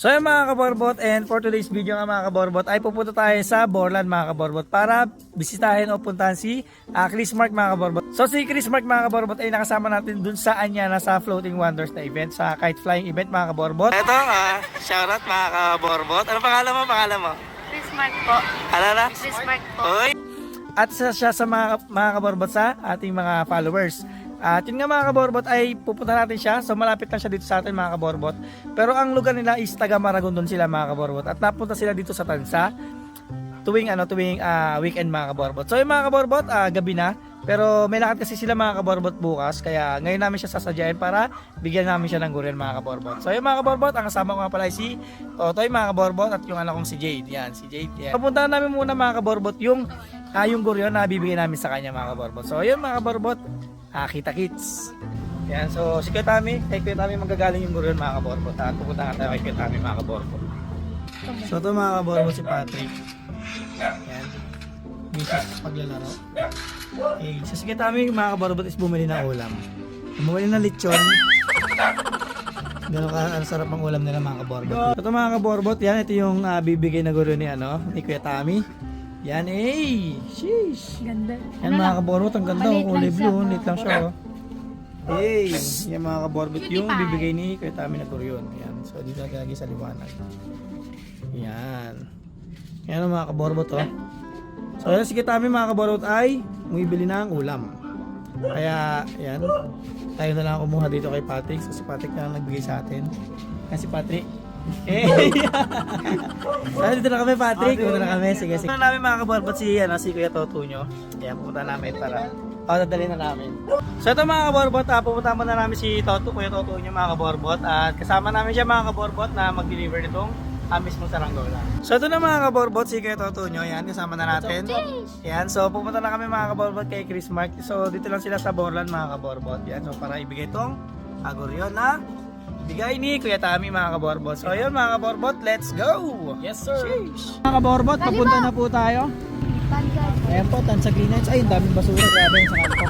So yun mga kaborbot and for today's video nga mga kaborbot ay pupunta tayo sa Borland mga kaborbot para bisitahin o puntahan si ah, Chris Mark mga kaborbot. So si Chris Mark mga kaborbot ay nakasama natin dun sa Anyana sa Floating Wonders na event sa kite flying event mga kaborbot. Ito ah, shoutout mga kaborbot. Ano pangalan mo? Pangalan mo? Chris Mark po. Ano na? Chris Mark po. Oy. At isa siya sa mga, mga kaborbot sa ating mga followers. At yun nga mga kaborbot ay pupunta natin siya. So malapit lang siya dito sa atin mga kaborbot. Pero ang lugar nila is taga Maragondon sila mga kaborbot. At napunta sila dito sa Tansa tuwing ano tuwing ah, weekend mga kaborbot. So yung mga kaborbot ah, gabi na. Pero may lakad kasi sila mga kaborbot bukas. Kaya ngayon namin siya sasadyain para bigyan namin siya ng gurian mga kaborbot. So yung mga kaborbot, ang kasama ko nga pala si Totoy mga kaborbot at yung anak kong si Jade. Yan, si Jade. Yan. Papuntahan namin muna mga kaborbot yung ah, yung gurion na bibigyan namin sa kanya mga kaborbot. So yun mga kaborbot, ah, kita kits. Yan, so si Kuya Tami, kay Kuya Tami magagaling yung gurion mga kaborbot. At pupunta nga tayo kay Kuya Tami mga kaborbot. So ito mga kaborbot si Patrick. Yan. Misis paglalaro. Okay. So sige Tami, mga kaborbot is bumili ng ulam. Bumili ng lechon. Ganun ka, ang sarap ang ulam nila mga kaborbot. Ito mga kaborbot, yan, ito yung ah, bibigay na guro ni, ano, ni Kuya Tami. Yan, eh, sheesh. Ganda. Yan mga kaborbot, ang ganda, oh, Maliit lang kulay siya. blue, lit lang siya, oh. Hey, yan mga kaborbot, Cutie yung pie. bibigay ni Kuya Tami na yun. Yan, so dito lagi sa liwanag. Yan. Yan ang mga kaborbot, oh. So yan, sige Tami mga kaborbot ay bumibili ng ulam. Kaya, yan. Tayo na lang kumuha dito kay Patrick. So si Patrick na lang nagbigay sa atin. Yan si Patrick. Eh! Ay, dito na kami, Patrick. Dito na kami. Sige, sige. Ano namin mga kaborbot si, ano, si Kuya Toto nyo. Yan, pupunta namin para o, dadali na namin. So ito mga kaborbot, ah, pupunta muna namin si Toto, Kuya Toto nyo mga kaborbot. At kasama namin siya mga kaborbot na mag-deliver nitong ah, mismo sa Ranggola. So ito na mga kaborbot, si Kuya Toto nyo. Yan, kasama na natin. Yan, so pupunta na kami mga kaborbot kay Chris Mark. So dito lang sila sa Borland mga kaborbot. Yan, so para ibigay itong agoryon na bigay ni Kuya Tami mga kaborbot. So yun mga kaborbot, let's go! Yes sir! Mga kaborbot, papunta na po tayo. Ayan po, Tansa Green Heights. Ay, daming basura. Grabe yung sa kanto.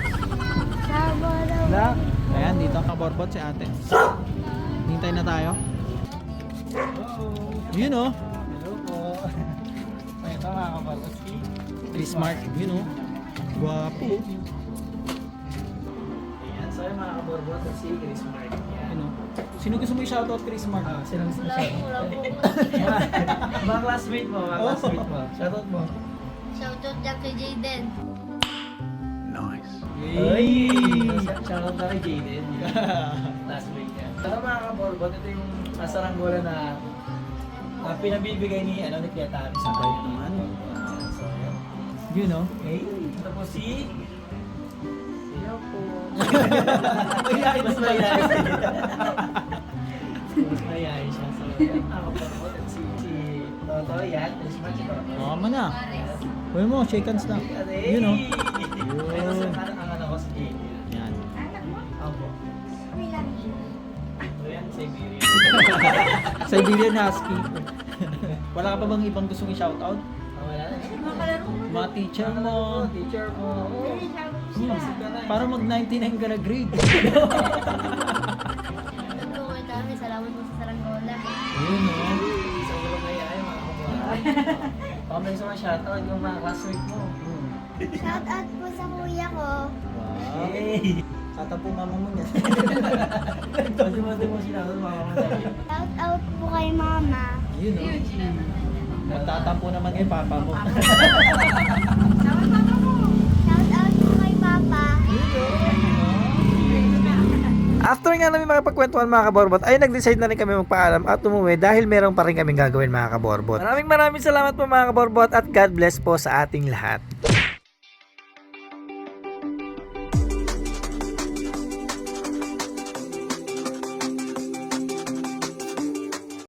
Sabaraw. Wala. Ayan, dito ang kaborbot si ate. Hintay na tayo. Yun oh. Hello po. Ito mga kaborbot Chris Mark. Yun oh. Guwapo. Mga kaborbot si Chris Mark. Ayan. Ano? Sino gusto mo i-shoutout Chris Mark? Ah, sino gusto mo siya? mga classmate mo, mga classmate mo. Shoutout mo. Shoutout niya kay Jaden. Ay! Shoutout na kay Jaden. Classmate niya. Pero mga kaborbot, ito yung nasa ranggola na na pinabibigay ni ano ni Kuya Tami sa tayo naman. So, yun. Yun oh. Okay. Po si Hello po. Mayayain na mayayain mayayain siya. So, yan. Mga kaborbot, at si si Toto, yan. Mama na. Huwag mo, shake hands na. Yun oh. Ito sa parang ang ano ko si Jade. Yan. Opo. So yan, Siberian. Siberian Husky. Wala ka pa bang ibang gustong i-shoutout? Oh, wala na. Mga teacher mo. Teacher mo. Hmm. Para mag-99 ka na grade. Ito kay Tami. Salamat po sa Saranggola. Yun oh. Sobrang mayayain mga kabuhay. Baka may gusto kang shoutout yung mga classmate mo. Shoutout po sa kuya ko. Wow. Hey! Kata po mama mo niya. Pwede mo mo shoutout mga kabuhay. Shoutout po kay mama. Yun oh. Magtatampo naman kay papa mo. nga namin makapagkwentuhan mga kaborbot, ay nag-decide na rin kami magpaalam at umuwi dahil meron pa rin kaming gagawin mga kaborbot. Maraming maraming salamat po mga kaborbot at God bless po sa ating lahat.